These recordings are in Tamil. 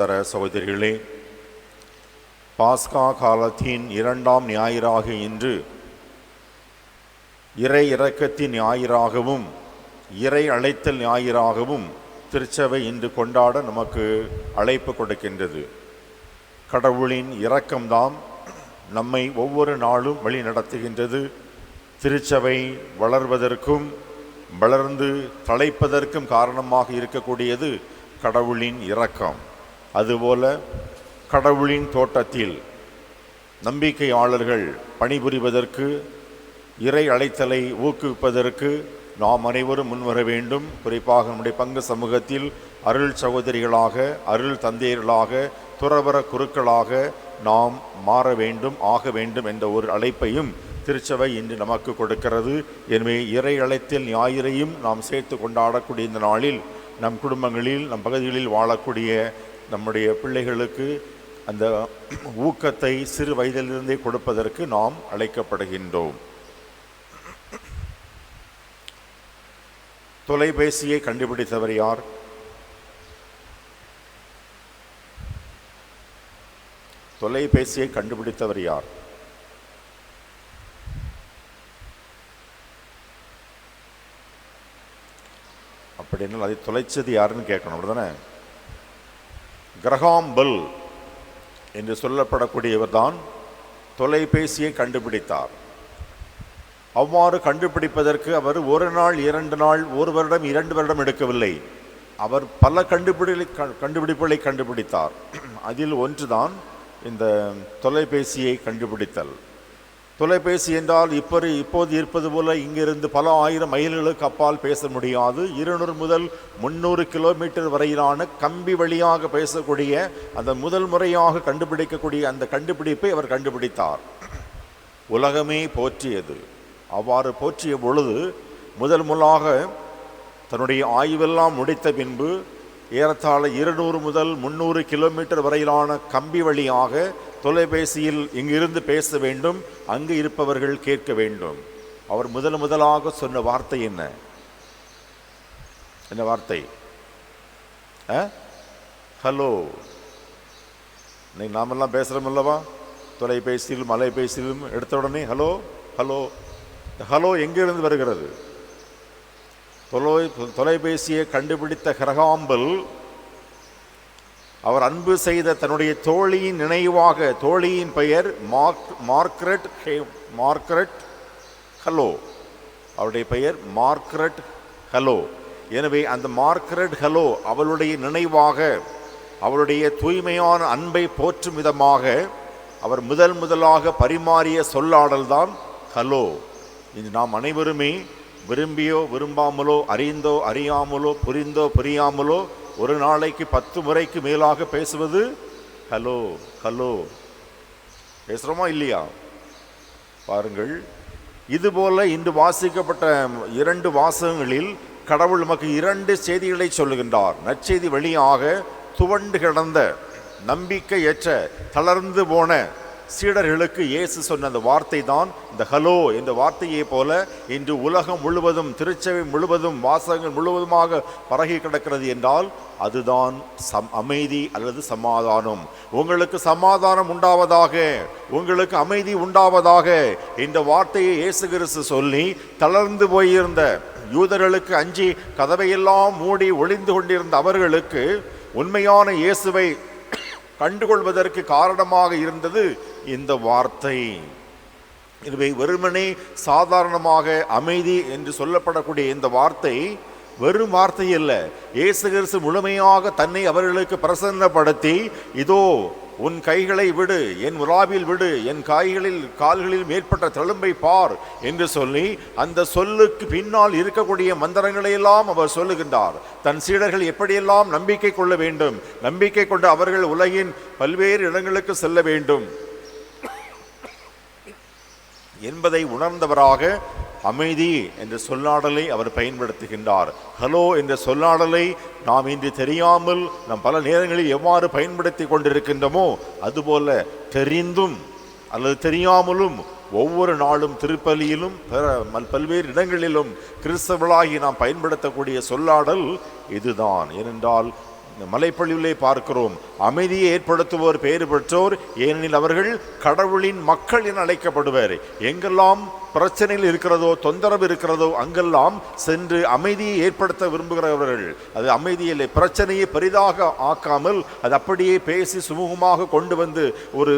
தர சகோதரிகளே பாஸ்கா காலத்தின் இரண்டாம் ஞாயிறாக இன்று இறை இறக்கத்தின் ஞாயிறாகவும் இறை அழைத்தல் ஞாயிறாகவும் திருச்சபை இன்று கொண்டாட நமக்கு அழைப்பு கொடுக்கின்றது. கடவுளின் இரக்கம்தான் நம்மை ஒவ்வொரு நாளும் வழி நடத்துகின்றது திருச்சபை வளர்வதற்கும் வளர்ந்து தழைப்பதற்கும் காரணமாக இருக்கக்கூடியது கடவுளின் இரக்கம். அதுபோல கடவுளின் தோட்டத்தில் நம்பிக்கையாளர்கள் பணிபுரிவதற்கு இறை அழைத்தலை ஊக்குவிப்பதற்கு நாம் அனைவரும் முன்வர வேண்டும். குறிப்பாக நம்முடைய பங்கு சமூகத்தில் அருள் சகோதரிகளாக அருள் தந்தையர்களாக துறவர குருக்களாக நாம் மாற வேண்டும் ஆக வேண்டும் என்ற ஒரு அழைப்பையும் திருச்சபை இன்று நமக்கு கொடுக்கிறது. எனவே இறை அழைத்தல் ஞாயிறையும் நாம் சேர்த்து கொண்டாடக்கூடிய இந்த நாளில் நம் குடும்பங்களில் நம் பகுதிகளில் வாழக்கூடிய நம்முடைய பிள்ளைகளுக்கு அந்த ஊக்கத்தை சிறு வயதிலிருந்தே கொடுப்பதற்கு நாம் அழைக்கப்படுகின்றோம். தொலைபேசியை கண்டுபிடித்தவர் யார்? தொலைபேசியை கண்டுபிடித்தவர் யார்? அப்படின்னா அதை தொலைச்சது யாருன்னு கேட்கணும் அப்படிதானே கிரகாம்பல் என்று சொல்லப்படக்கூடியவர் தான் தொலைபேசியை கண்டுபிடித்தார். அவ்வாறு கண்டுபிடிப்பதற்கு அவர் ஒரு நாள் இரண்டு நாள் ஒரு வருடம் இரண்டு வருடம் எடுக்கவில்லை. அவர் பல கண்டுபிடி கண்டுபிடிப்புகளை கண்டுபிடித்தார். அதில் ஒன்றுதான் இந்த தொலைபேசியை கண்டுபிடித்தல். தொலைபேசி என்றால் இப்போது இப்போது இருப்பது போல இங்கிருந்து பல ஆயிரம் மைல்களுக்கு அப்பால் பேச முடியாது. இருநூறு முதல் முந்நூறு கிலோமீட்டர் வரையிலான கம்பி வழியாக பேசக்கூடிய அந்த முதல் முறையாக கண்டுபிடிக்கக்கூடிய அந்த கண்டுபிடிப்பை அவர் கண்டுபிடித்தார். உலகமே போற்றியது. அவ்வாறு போற்றிய பொழுது முதல் முதலாக தன்னுடைய ஆய்வெல்லாம் முடித்த பின்பு ஏறத்தாழ இருநூறு முதல் முந்நூறு கிலோமீட்டர் வரையிலான கம்பி வழியாக தொலைபேசியில் இங்கிருந்து பேச வேண்டும் அங்கு இருப்பவர்கள் கேட்க வேண்டும். அவர் முதல் முதலாக சொன்ன வார்த்தை என்ன? என்ன வார்த்தை? ஹலோ. இன்னைக்கு நாமெல்லாம் பேசுகிறோம் அல்லவா? தொலைபேசியிலும் அலைபேசியிலும் எடுத்த உடனே ஹலோ ஹலோ ஹலோ எங்கிருந்து வருகிறது? தொலை தொலைபேசியை கண்டுபிடித்த கிரகாம்பல் அவர் அன்பு செய்த தன்னுடைய தோழியின் நினைவாக தோழியின் பெயர் Mark Margaret hey Margaret hello அவருடைய பெயர் மார்க்ரெட் ஹலோ எனவே அந்த மார்க்ரெட் ஹலோ அவளுடைய நினைவாக அவளுடைய தூய்மையான அன்பை போற்றும் விதமாக அவர் முதல் முதலாக பரிமாறிய சொல்லாடல்தான் ஹலோ இது நாம் அனைவருமே விரும்பியோ விரும்பாமலோ அறிந்தோ அறியாமலோ புரிந்தோ புரியாமலோ ஒரு நாளைக்கு பத்து முறைக்கு மேலாக பேசுவது? Hello hello. பேசுகிறோமா இல்லையா? பாருங்கள். இதுபோல இன்று வாசிக்கப்பட்ட இரண்டு வாசகங்களில் கடவுள் நமக்கு இரண்டு செய்திகளை சொல்லுகின்றார். நற்செய்தி வழியாக துவண்டு கிடந்த நம்பிக்கையற்ற தளர்ந்து போன சீடர்களுக்கு இயேசு சொன்ன அந்த வார்த்தை தான் இந்த ஹலோ என்ற வார்த்தையை போல இன்று உலகம் முழுவதும் திருச்சபை முழுவதும் வாசகங்கள் முழுவதுமாக பரகி கிடக்கிறது என்றால் அதுதான் சம் அமைதி அல்லது சமாதானம். உங்களுக்கு சமாதானம் உண்டாவதாக உங்களுக்கு அமைதி உண்டாவதாக இந்த வார்த்தையை இயேசு கிறிஸ்து சொல்லி தளர்ந்து போயிருந்த யூதர்களுக்கு அஞ்சி கதவையெல்லாம் மூடி ஒளிந்து கொண்டிருந்த அவர்களுக்கு உண்மையான இயேசுவை கண்டுகொள்வதற்கு காரணமாக இருந்தது இந்த வார்த்தை. இதுவே வெறுமனே சாதாரணமாக அமைதி என்று சொல்லப்படக்கூடிய இந்த வார்த்தை வெறும் வார்த்தை அல்ல. இயேசு கிறிஸ்து முழுமையாக தன்னை அவர்களுக்கு பிரசன்னப்படுத்தி இதோ உன் கைகளை விடு என் உலாவில் விடு என் காய்களில் கால்களில் மேற்பட்ட தழும்பை பார் என்று சொல்லி அந்த சொல்லுக்கு பின்னால் இருக்கக்கூடிய மந்திரங்களை எல்லாம் அவர் சொல்லுகின்றார். தன் சீடர்கள் எப்படியெல்லாம் நம்பிக்கை கொள்ள வேண்டும்? நம்பிக்கை கொண்டு அவர்கள் உலகின் பல்வேறு இடங்களுக்கு செல்ல வேண்டும். என்பதை உணர்ந்தவராக அமைதி என்ற சொல்லாடலை அவர் பயன்படுத்துகின்றார். ஹலோ என்ற சொல்லாடலை நாம் இன்று தெரியாமல் நாம் பல நேரங்களில் எவ்வாறு பயன்படுத்தி கொண்டிருக்கின்றோமோ அதுபோல தெரிந்தும் அல்லது தெரியாமலும் ஒவ்வொரு நாளும் திருப்பலியிலும் பிற- பல்வேறு இடங்களிலும் கிறிஸ்தவளாகி நாம் பயன்படுத்தக்கூடிய சொல்லாடல் இதுதான். ஏனென்றால் இந்த மலைப்பொழிவிலே பார்க்கிறோம். அமைதியை ஏற்படுத்துவோர் பேறு பெற்றோர் ஏனெனில் அவர்கள் கடவுளின் மக்கள் என அழைக்கப்படுவர். எங்கெல்லாம் பிரச்சனையில் இருக்கிறதோ தொந்தரவு இருக்கிறதோ அங்கெல்லாம் சென்று அமைதியை ஏற்படுத்த விரும்புகிறவர்கள். அது அமைதியில் பிரச்சனையை பெரிதாக ஆக்காமல் அது அப்படியே பேசி சுமூகமாக கொண்டு வந்து ஒரு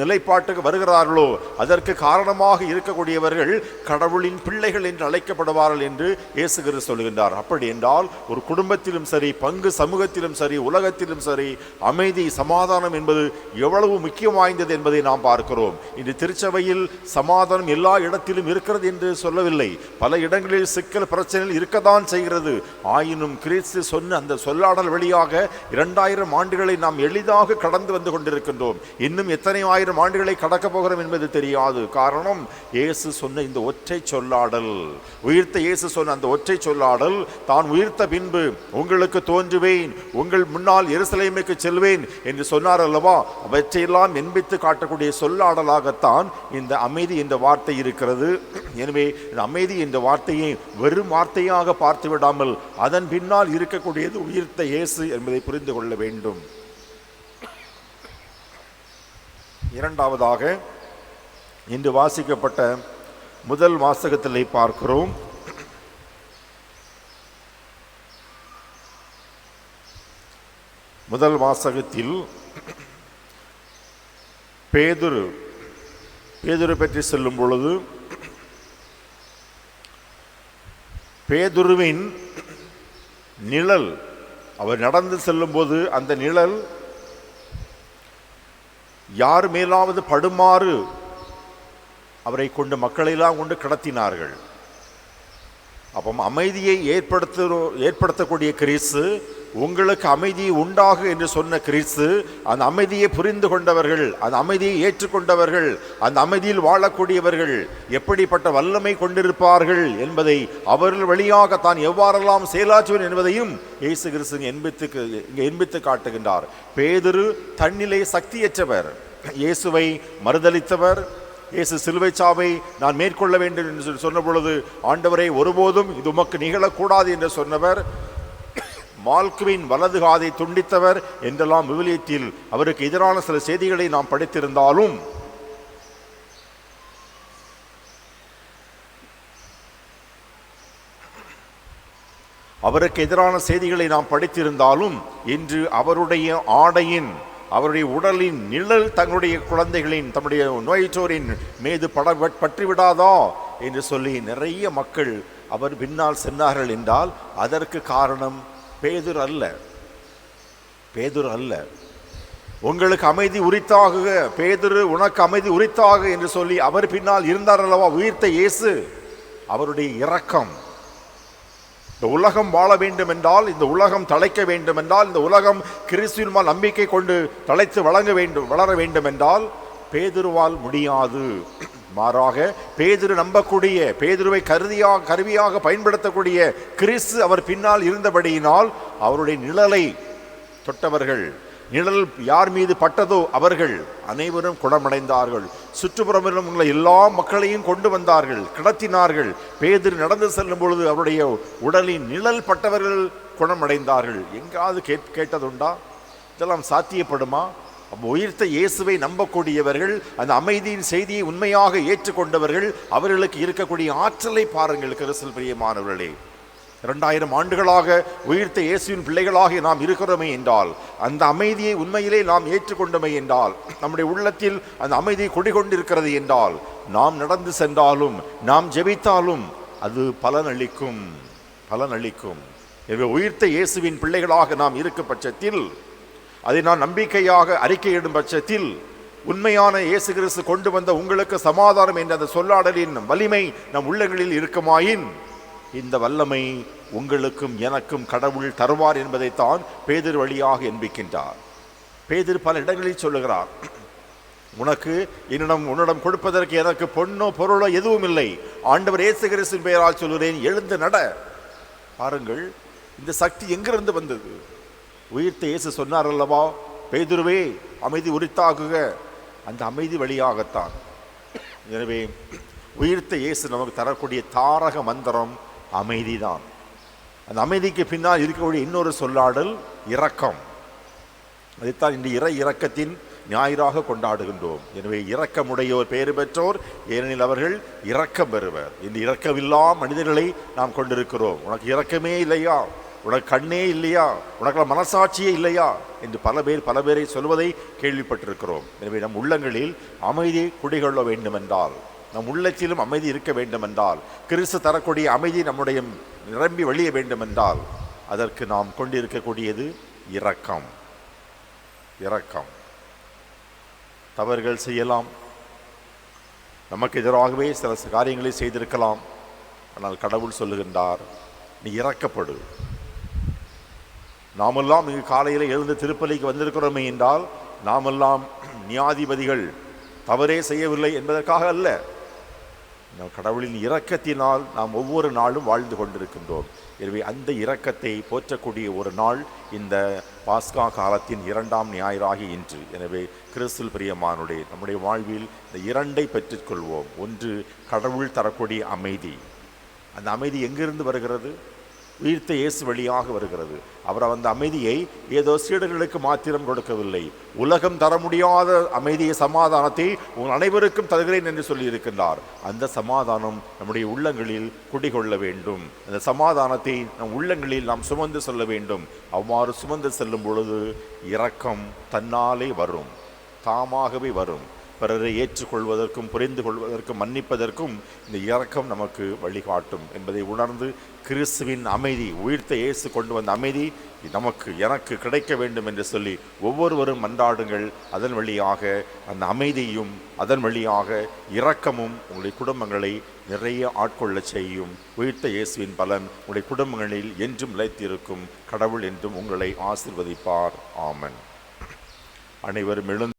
நிலைப்பாட்டுக்கு வருகிறார்களோ அதற்கு காரணமாக இருக்கக்கூடியவர்கள் கடவுளின் பிள்ளைகள் என்று அழைக்கப்படுவார்கள் என்று இயேசுகிற சொல்கின்றார். அப்படி என்றால் ஒரு குடும்பத்திலும் சரி பங்கு சமூகத்திலும் சரி உலகத்திலும் சரி அமைதி சமாதானம் என்பது எவ்வளவு முக்கியம் வாய்ந்தது என்பதை நாம் பார்க்கிறோம். இன்று திருச்சபையில் சமாதானம் எல்லா இடத்திலும் இருக்கிறது என்று சொல்லவில்லை. பல இடங்களில் சிக்கல் பிரச்சனைகள் இருக்கத்தான் செய்கிறது. ஆயினும் கிறிஸ்து சொன்ன அந்த சொல்லாடல் வழியாக இரண்டாயிரம் ஆண்டுகளை நாம் எளிதாக கடந்து வந்து கொண்டிருக்கின்றோம். இன்னும் எத்தனை ஆயிரம் ஆண்டுகளை கடக்கப் போகிறோம் என்பது தெரியாது. காரணம் இயேசு சொன்ன இந்த ஒற்றை சொல்லாடல். உயிர்த்த இயேசு சொன்ன அந்த ஒற்றை சொல்லாடல் தான் உயிர்த்த பின்பு உங்களுக்கு தோன்றுவேன். உங்கள் முன்னால் எருசலேமைக்கு செல்வேன் என்று சொன்னார் அல்லவா? அவற்றையெல்லாம் என்பித்து காட்டக்கூடிய சொல்லாடலாகத்தான் இந்த அமைதி என்ற வார்த்தை இருக்கிறது. எனவே இந்த அமைதி என்ற வார்த்தையை வெறும் வார்த்தையாக பார்த்து விடாமல் அதன் பின்னால் இருக்கக்கூடியது உயிர்த்த இயேசு என்பதை புரிந்து கொள்ள வேண்டும். இரண்டாவதாக இன்று வாசிக்கப்பட்ட முதல் வாசகத்திலே பார்க்கிறோம். முதல் வாசகத்தில் பேதுரு. பேதுரு பற்றி சொல்லும் பொழுது பேதுருவின் நிழல் அவர் நடந்து செல்லும்போது அந்த நிழல் யார் மேலாவது படுமாறு அவரை கொண்டு மக்களையெல்லாம் கொண்டு கடத்தினார்கள். அப்போ அமைதியை ஏற்படுத்த ஏற்படுத்தக்கூடிய கிரீசு உங்களுக்கு அமைதி உண்டாகு என்று சொன்ன கிறிஸ்து அந்த அமைதியை புரிந்து கொண்டவர்கள் அந்த அமைதியை ஏற்றுக்கொண்டவர்கள் அந்த அமைதியில் வாழக்கூடியவர்கள் எப்படிப்பட்ட வல்லமை கொண்டிருப்பார்கள் என்பதை அவர்கள் வழியாக தான் எவ்வாறெல்லாம் செயலாற்றுவர் என்பதையும் இயேசு கிறிஸ்து என்பித்து இங்கே என்பித்து காட்டுகின்றார். பேதுரு தன்னிலை சக்தியற்றவர். இயேசுவை மறுதளித்தவர் இயேசு சிலுவை சாவை நான் மேற்கொள்ள வேண்டும் என்று சொன்ன பொழுது ஆண்டவரை ஒருபோதும் இது உமக்கு நிகழக்கூடாது என்று சொன்னவர். மால்குவின் வலது காதை துண்டித்தவர் என்றெல்லாம் விவிலியத்தில் அவருக்கு எதிரான சில செய்திகளை நாம் படித்திருந்தாலும். அவருக்கு எதிரான செய்திகளை நாம் படித்திருந்தாலும் இன்று அவருடைய ஆடையின் அவருடைய உடலின் நிழல் தங்களுடைய குழந்தைகளின் தம்முடைய நோயற்றோரின் மீது பட பற்றிவிடாதோ என்று சொல்லி நிறைய மக்கள் அவர் பின்னால் சென்றார்கள் என்றால் அதற்கு காரணம் பேதுர் அல்ல. பேதுர் அல்ல. உங்களுக்கு அமைதி உரித்தாக பேதுரு உனக்கு அமைதி உரித்தாக என்று சொல்லி அவர் பின்னால் இருந்தார் அல்லவா உயிர்த்த இயேசு? அவருடைய இரக்கம். இந்த உலகம் வாழ வேண்டும் என்றால் இந்த உலகம் தழைக்க வேண்டும் என்றால் இந்த உலகம் கிறிஸ்துவின் நம்பிக்கை கொண்டு தழைத்து வழங்க வேண்டும் வளர வேண்டும் என்றால் பேதுருவால் முடியாது. மாறாக பேதுரு நம்பக்கூடிய பேதுருவை கருதியாக கருவியாக பயன்படுத்தக்கூடிய கிறிஸ்து அவர் பின்னால் இருந்தபடியினால் அவருடைய நிழலை தொட்டவர்கள் நிழல் யார் மீது பட்டதோ அவர்கள் அனைவரும் குணமடைந்தார்கள். சுற்றுப்புறமிலும் உள்ள எல்லா மக்களையும் கொண்டு வந்தார்கள் கிடத்தினார்கள். பேதிரு நடந்து செல்லும் பொழுது அவருடைய உடலின் நிழல் பட்டவர்கள் குணமடைந்தார்கள். எங்காவது கேட் கேட்டதுண்டா? இதெல்லாம் சாத்தியப்படுமா? உயிர்த்த இயேசுவை நம்பக்கூடியவர்கள் அந்த அமைதியின் செய்தியை உண்மையாக ஏற்றுக்கொண்டவர்கள் அவர்களுக்கு இருக்கக்கூடிய ஆற்றலை பாருங்கள் கிறிஸ்தல் பிரியமானவர்களே. இரண்டாயிரம் ஆண்டுகளாக உயிர்த்த இயேசுவின் பிள்ளைகளாக நாம் இருக்கிறோமே என்றால் அந்த அமைதியை உண்மையிலே நாம் ஏற்றுக்கொண்டோமே என்றால் நம்முடைய உள்ளத்தில் அந்த அமைதி குடிகொண்டிருக்கிறது என்றால் நாம் நடந்து சென்றாலும் நாம் ஜெபித்தாலும் அது பலனளிக்கும் பலனளிக்கும் எனவே உயிர்த்த இயேசுவின் பிள்ளைகளாக நாம் இருக்க பட்சத்தில் அதை நான் நம்பிக்கையாக அறிக்கையிடும் பட்சத்தில் உண்மையான இயேசு கிறிஸ்து கொண்டு வந்த உங்களுக்கு சமாதானம் என்ற அந்த சொல்லாடலின் வலிமை நம் உள்ளங்களில் இருக்குமாயின் இந்த வல்லமை உங்களுக்கும் எனக்கும் கடவுள் தருவார் என்பதைத்தான் பேதிர் வழியாக என்பிக்கின்றார் பேதிர் பல இடங்களில் சொல்லுகிறார் உனக்கு என்னிடம் உன்னிடம் கொடுப்பதற்கு எனக்கு பொண்ணோ பொருளோ எதுவும் இல்லை. ஆண்டவர் இயேசு கிறிஸ்துவின் பெயரால் சொல்கிறேன் எழுந்து நட. பாருங்கள் இந்த சக்தி எங்கிருந்து வந்தது? உயிர்த்த இயேசு சொன்னார் அல்லவா பேதுருவே அமைதி உரித்தாகுக. அந்த அமைதி வழியாகத்தான். எனவே உயிர்த்த இயேசு நமக்கு தரக்கூடிய தாரக மந்திரம் அமைதிதான். அந்த அமைதிக்கு பின்னால் இருக்கக்கூடிய இன்னொரு சொல்லாடல் இரக்கம். அதைத்தான் இந்த இறை இரக்கத்தின் ஞாயிறாக கொண்டாடுகின்றோம். எனவே இரக்கமுடையோர் பேறு பெற்றோர் ஏனெனில் அவர்கள் இரக்கம் பெறுவர். இந்த இரக்கமில்லா மனிதர்களை நாம் கொண்டிருக்கிறோம். உனக்கு இரக்கமே இல்லையா? உனக்கு கண்ணே இல்லையா? உனக்கு மனசாட்சியே இல்லையா? என்று பல பேர் பல பேரை சொல்வதை கேள்விப்பட்டிருக்கிறோம். எனவே நம் உள்ளங்களில் அமைதி குடிகொள்ள வேண்டுமென்றால் நம் உள்ளத்திலும் அமைதி இருக்க வேண்டுமென்றால் கிறிஸ்து தரக்கூடிய அமைதி நம்முடைய நிரம்பி வழிய வேண்டுமென்றால் அதற்கு நாம் கொண்டிருக்கக்கூடியது இரக்கம். இரக்கம். தவறுகள் செய்யலாம். நமக்கு எதிராகவே சில காரியங்களை செய்திருக்கலாம். ஆனால் கடவுள் சொல்லுகின்றார் நீ இறக்கப்படு நாமெல்லாம் இங்கு காலையில் எழுந்து திருப்பலிக்கு வந்திருக்கிறோமே என்றால் நாமெல்லாம் நியாதிபதிகள். தவறே செய்யவில்லை என்பதற்காக அல்ல. நம் கடவுளின் இரக்கத்தினால் நாம் ஒவ்வொரு நாளும் வாழ்ந்து கொண்டிருக்கின்றோம். எனவே அந்த இரக்கத்தை போற்றக்கூடிய ஒரு நாள் இந்த பாஸ்கா காலத்தின் இரண்டாம் ஞாயிறாகி இன்று. எனவே கிறிஸ்துல் பிரியமானுடைய நம்முடைய வாழ்வில் இந்த இரண்டை பெற்றுக்கொள்வோம். ஒன்று கடவுள் தரக்கூடிய அமைதி. அந்த அமைதி எங்கிருந்து வருகிறது? உயிர்த்த இயேசு வழியாக வருகிறது. அவர் அந்த அமைதியை ஏதோ சீடர்களுக்கு மாத்திரம் கொடுக்கவில்லை. உலகம் தர முடியாத அமைதியை சமாதானத்தை உங்கள் அனைவருக்கும் தருகிறேன் என்று சொல்லியிருக்கின்றார். அந்த சமாதானம் நம்முடைய உள்ளங்களில் குடிகொள்ள வேண்டும். அந்த சமாதானத்தை நம் உள்ளங்களில் நாம் சுமந்து செல்ல வேண்டும். அவ்வாறு சுமந்து செல்லும் பொழுது இரக்கம் தன்னாலே வரும். தாமாகவே வரும். பிறரை ஏற்றுக்கொள்வதற்கும் புரிந்து கொள்வதற்கும் மன்னிப்பதற்கும் இந்த இறக்கம் நமக்கு வழிகாட்டும் என்பதை உணர்ந்து கிறிஸ்துவின் அமைதி உயிர்த்த இயேசு கொண்டு வந்த அமைதி நமக்கு எனக்கு கிடைக்க வேண்டும் என்று சொல்லி ஒவ்வொருவரும் மன்றாடுங்கள். அதன் வழியாக அந்த அமைதியும் அதன் வழியாக இரக்கமும் உங்களுடைய குடும்பங்களை நிறைய ஆட்கொள்ளச் செய்யும். உயிர்த்த இயேசுவின் பலன் உங்களுடைய குடும்பங்களில் என்றும் நிலைத்திருக்கும். கடவுள் என்றும் உங்களை ஆசிர்வதிப்பார். ஆமன். அனைவரும் எழுந்து